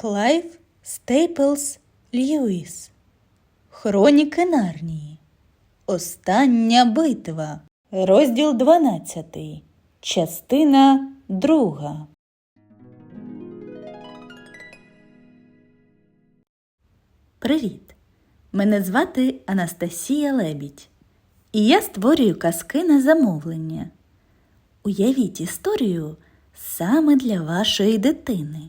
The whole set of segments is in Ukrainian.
Клайв Стейплс Льюіс. Хроніки Нарнії. Остання битва. Розділ 12. Частина 2. Привіт! Мене звати Анастасія Лебідь. І я створюю казки на замовлення. Уявіть історію саме для вашої дитини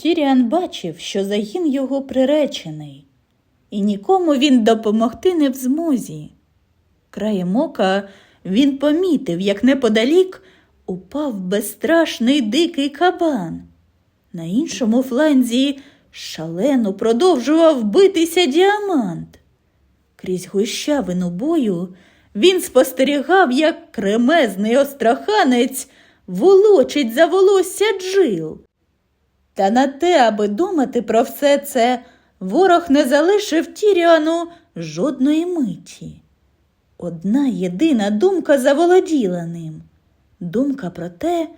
Тіріан бачив, що загін його приречений, і нікому він допомогти не в змозі. Краєм ока він помітив, як неподалік упав безстрашний дикий кабан. На іншому фланзі шалено продовжував битися діамант. Крізь гущавину бою він спостерігав, як кремезний остраханець волочить за волосся джил. Та на те, аби думати про все це, ворог не залишив Тіріану жодної миті. Одна єдина думка заволоділа ним думка про те,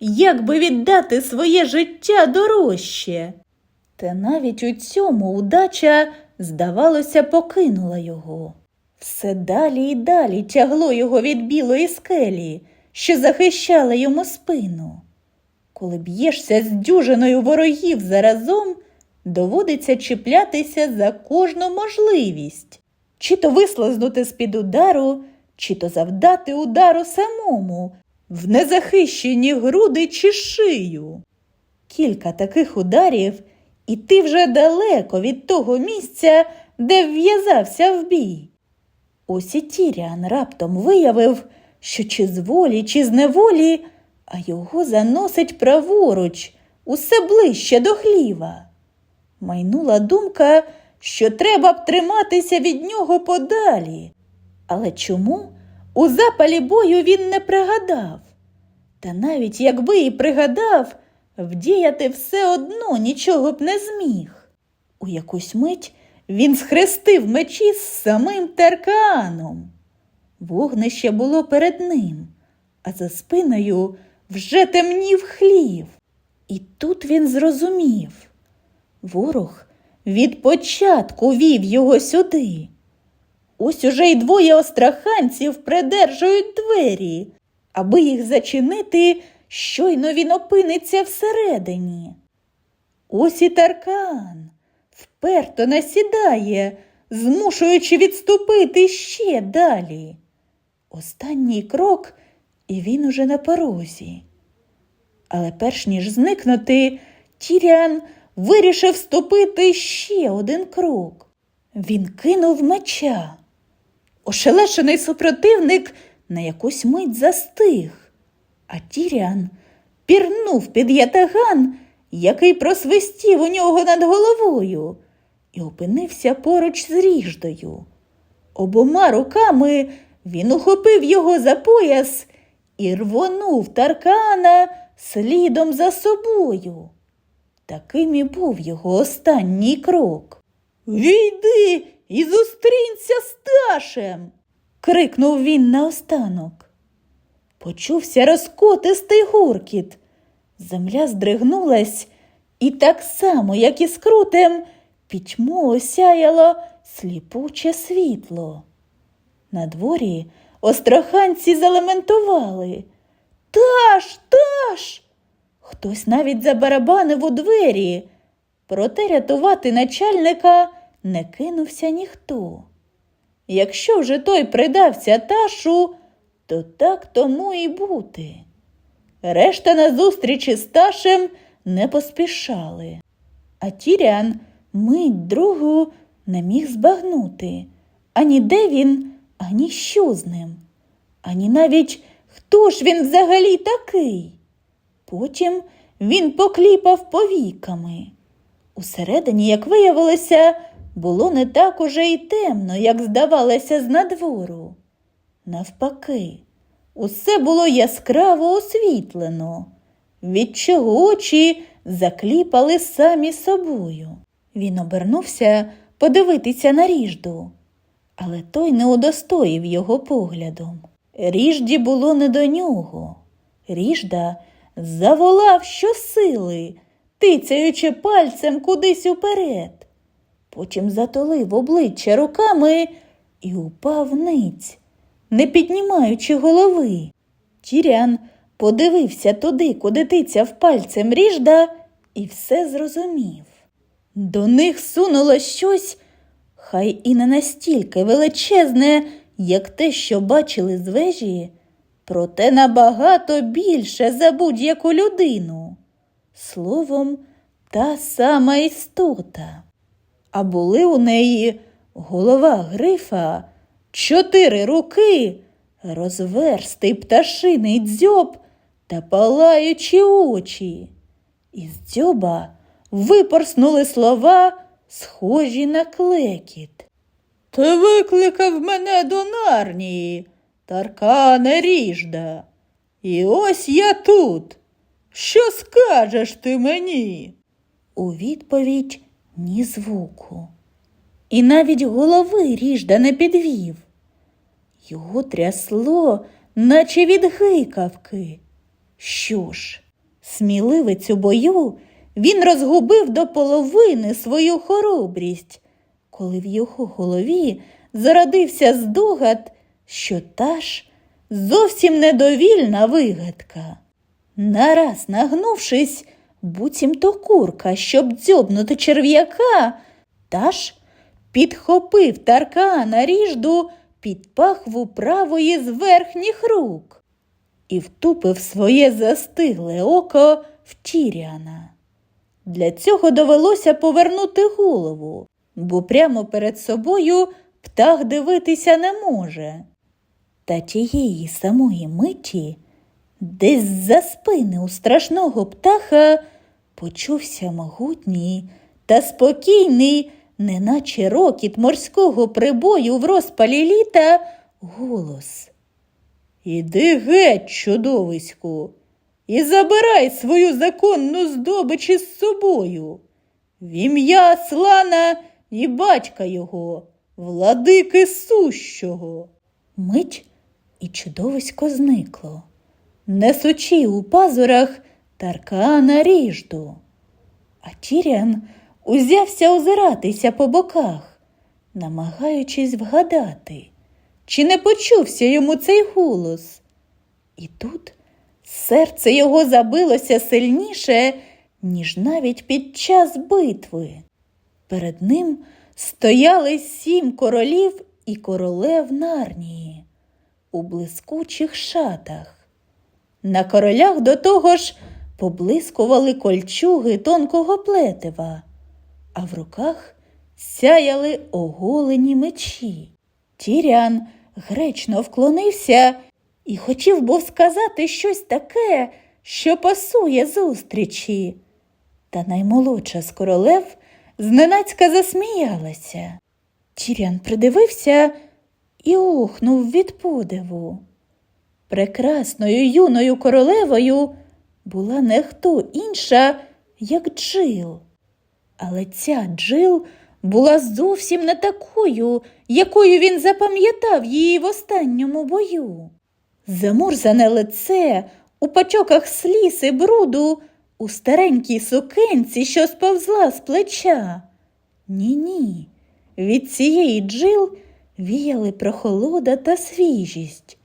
як би віддати своє життя дорожче. Та навіть у цьому удача, здавалося, покинула його. Все далі і далі тягло його від білої скелі, що захищала йому спину. Коли б'єшся з дюжиною ворогів заразом, доводиться чіплятися за кожну можливість, чи то вислизнути з-під удару, чи то завдати удару самому, в незахищені груди чи шию. Кілька таких ударів, і ти вже далеко від того місця, де в'язався в бій. Ось і Тіріан раптом виявив, що чи з волі, чи з неволі, а його заносить праворуч, усе ближче до хліва. Майнула думка, що треба б триматися від нього подалі. Але чому у запалі бою він не пригадав? Та навіть якби і пригадав, вдіяти все одно нічого б не зміг. У якусь мить він схрестив мечі з самим Теркааном. Вогнище було перед ним, а за спиною вже темнів хлів. І тут він зрозумів ворог від початку вів його сюди. Ось уже й двоє остраханців придержують двері, аби їх зачинити, щойно він опиниться всередині. Ось і Таркан вперто насідає, змушуючи відступити ще далі. Останній крок, і він уже на порозі. Але перш ніж зникнути, Тіріан вирішив ступити ще один крок. Він кинув меча. Ошелешений супротивник на якусь мить застиг, а Тіріан пірнув під ятаган, який просвистів у нього над головою, і опинився поруч з ріждою. Обома руками він ухопив його за пояс і рвонув таркана слідом за собою. Таким і був його останній крок. Війди і зустрінься з Ташем. крикнув він наостанок. Почувся розкотистий гуркіт. Земля здригнулась, і так само, як і з крутем, пітьму осяяло сліпуче світло. На дворі остраханці залементували. Таш, таш. Хтось навіть забарабанив у двері, проте рятувати начальника не кинувся ніхто. Якщо вже той придався ташу, то так тому і бути. Решта на зустрічі з Ташем не поспішали, а Тірян мить другу не міг збагнути ані де він, ані що з ним, ані навіть хто ж він взагалі такий. Потім він покліпав повіками. Усередині, як виявилося, було не так уже й темно, як здавалося з надвору. Навпаки, усе було яскраво освітлено, від чого очі закліпали самі собою. Він обернувся подивитися на ріжду, але той не удостоїв його поглядом. Ріжді було не до нього. Ріжда заволав щосили, тицяючи пальцем кудись уперед. Потім затулив обличчя руками і упав ниць, не піднімаючи голови. Тірян подивився туди, куди тицяв пальцем ріжда, і все зрозумів. До них сунуло щось, хай і не настільки величезне, як те, що бачили з вежі, проте набагато більше за будь-яку людину. Словом, та сама істота. А були у неї голова грифа, чотири руки, розверстий пташиний дзьоб та палаючі очі. Із дзьоба випорснули слова, схожі на клекіт. Ти викликав мене до нарнії, Таркане ріжда. І ось я тут. Що скажеш ти мені? У відповідь ні звуку. І навіть голови ріжда не підвів. Його трясло, наче від гикавки. Що ж, сміливець у бою, він розгубив до половини свою хоробрість, коли в його голові зародився здогад, що та ж зовсім недовільна вигадка. Нараз нагнувшись, буцімто курка, щоб дзьобнути черв'яка, Таш підхопив тарка на ріжду під пахву правої з верхніх рук і втупив своє застигле око в Тіріана. Для цього довелося повернути голову, бо прямо перед собою птах дивитися не може. Та тієї самої миті, десь за спини у страшного птаха, почувся могутній та спокійний, неначе рокіт морського прибою в розпалі літа, голос. Іди геть, чудовиську, і забирай свою законну здобич із собою. В ім'я Слана і батька його, владики сущого. Мить і чудовисько зникло, несучи у пазурах таркана ріжду. А Тірян узявся озиратися по боках, намагаючись вгадати, чи не почувся йому цей голос. І тут серце його забилося сильніше, ніж навіть під час битви. Перед ним стояли сім королів і королев Нарнії у блискучих шатах. На королях до того ж поблискували кольчуги тонкого плетива, а в руках сяяли оголені мечі. Тірян гречно вклонився і хотів був сказати щось таке, що пасує зустрічі. Та наймолодша з королев зненацька засміялася. Тірян придивився і охнув від подиву. Прекрасною юною королевою була не хто інша, як Джил. Але ця Джил була зовсім не такою, якою він запам'ятав її в останньому бою. Замурзане лице у пачоках сліз і бруду, у старенькій сукенці, що сповзла з плеча. Ні-ні, від цієї джил віяли прохолода та свіжість.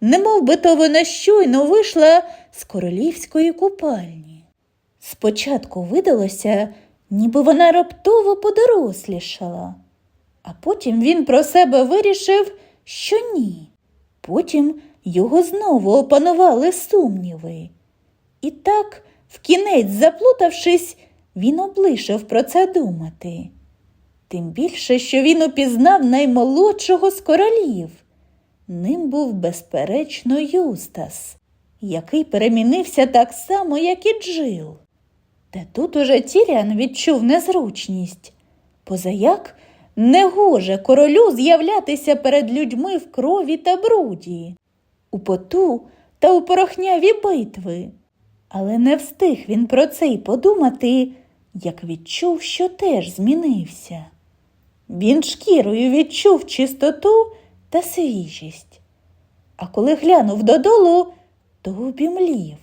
Немов би то вона щойно вийшла з королівської купальні. Спочатку видалося, ніби вона раптово подорослішала, а потім він про себе вирішив, що ні. Потім його знову опанували сумніви. І так, вкінець заплутавшись, він облишив про це думати. Тим більше, що він упізнав наймолодшого з королів. Ним був, безперечно, Юстас. який перемінився так само, як і Джил. Та тут уже Тіріан відчув незручність, позаяк не гоже королю з'являтися перед людьми в крові та бруді, у поту та у порохняві битви. Але не встиг він про це й подумати, як відчув, що теж змінився. Він шкірою відчув чистоту та свіжість. А коли глянув додолу, то обімлів.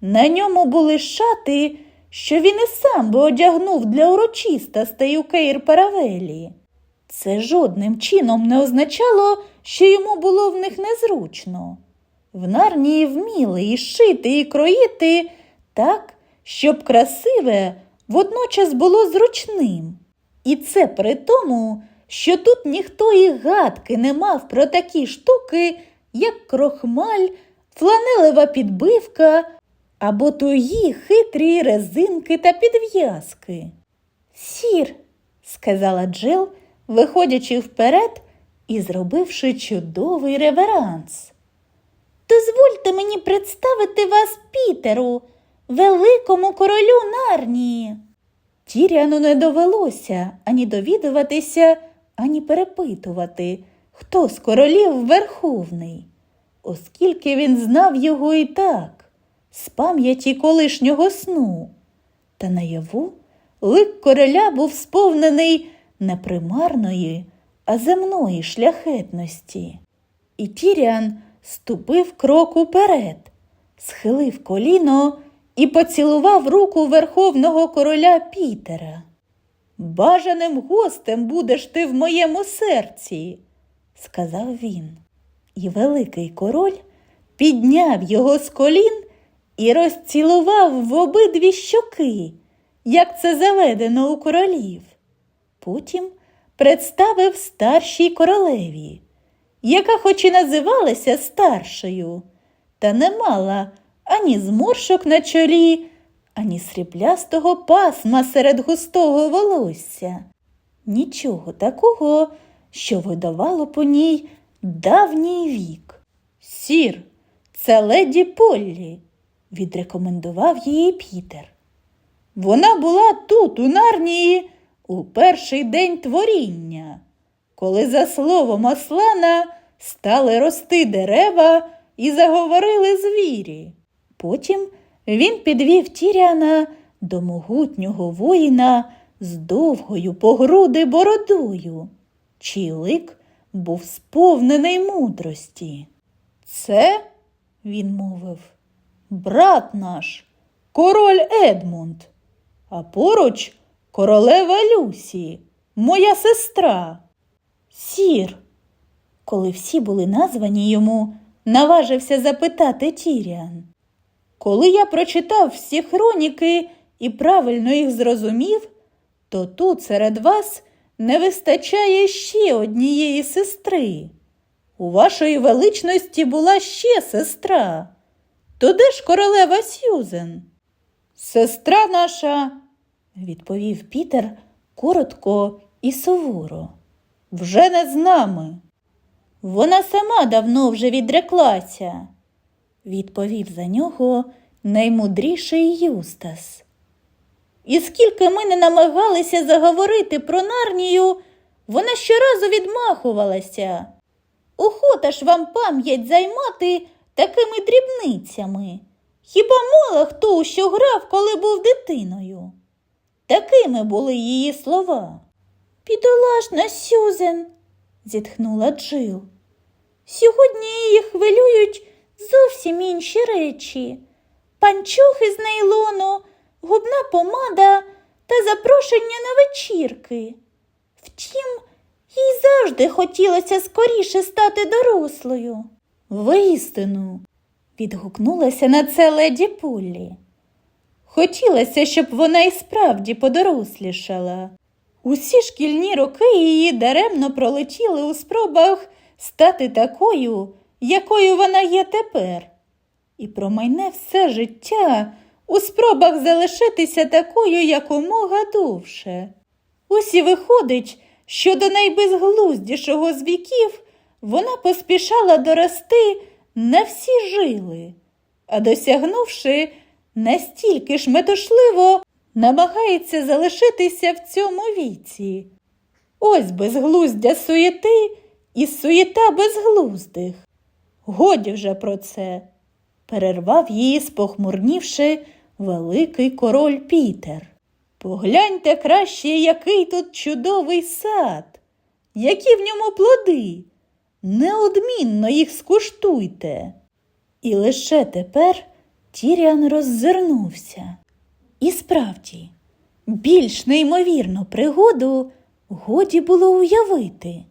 На ньому були шати, що він і сам би одягнув для урочистостей у Кейр Паравелі. Це жодним чином не означало, що йому було в них незручно. В нарнії вміли і шити, і кроїти так, щоб красиве водночас було зручним. І це при тому, що тут ніхто і гадки не мав про такі штуки, як крохмаль, фланелева підбивка або туї хитрі резинки та підв'язки. Сір, сказала Джил, виходячи вперед і зробивши чудовий реверанс. Дозвольте мені представити вас Пітеру, великому королю Нарнії. Тіріану не довелося ані довідуватися, ані перепитувати, хто з королів верховний, оскільки він знав його і так, з пам'яті колишнього сну. Та наяву лик короля був сповнений не примарної, а земної шляхетності. І Тіріан ступив крок уперед, схилив коліно і поцілував руку верховного короля Пітера. Бажаним гостем будеш ти в моєму серці, сказав він. І великий король підняв його з колін і розцілував в обидві щоки, як це заведено у королів. Потім представив старшій королеві, яка хоч і називалася старшою, та не мала ані зморшок на чолі, ані сріблястого пасма серед густого волосся. Нічого такого, що видавало по ній давній вік. Сір, це леді Поллі, відрекомендував її Пітер. Вона була тут, у Нарнії, у перший день творіння, коли, за словом Аслана, стали рости дерева і заговорили звірі. Потім він підвів Тіряна до могутнього воїна з довгою по груди бородою, чий лик був сповнений мудрості. Це, він мовив, брат наш, король Едмунд, а поруч королева Люсі, моя сестра. Сір, коли всі були названі йому, наважився запитати Тіріан. Коли я прочитав всі хроніки і правильно їх зрозумів, то тут серед вас не вистачає ще однієї сестри. У вашої величності була ще сестра. То де ж королева Сюзен? Сестра наша, відповів Пітер коротко і суворо. Вже не з нами. Вона сама давно вже відреклася, відповів за нього наймудріший Юстас. І скільки ми не намагалися заговорити про нарнію, вона щоразу відмахувалася. Охота ж вам пам'ять займати такими дрібницями. Хіба мало хто що грав, коли був дитиною? Такими були її слова. Підолашна Сюзен, зітхнула Джил. Сьогодні її хвилюють зовсім інші речі. Панчохи з нейлону, губна помада та запрошення на вечірки. Втім, їй завжди хотілося скоріше стати дорослою. Воістину, відгукнулася на це леді Поллі. Хотілося, щоб вона і справді подорослішала. Усі шкільні роки її даремно пролетіли у спробах стати такою, якою вона є тепер, і промайне все життя у спробах залишитися такою якомога довше. Усі виходить, що до найбезглуздішого з віків вона поспішала дорости на всі жили, а досягнувши, настільки ж метушливо намагається залишитися в цьому віці. Ось безглуздя суєти і суєта безглуздих. Годі вже про це, перервав її, спохмурнівши, великий король Пітер. Погляньте краще, який тут чудовий сад, які в ньому плоди. Неодмінно їх скуштуйте. І лише тепер Тіріан роззирнувся. І справді, більш неймовірну пригоду годі було уявити.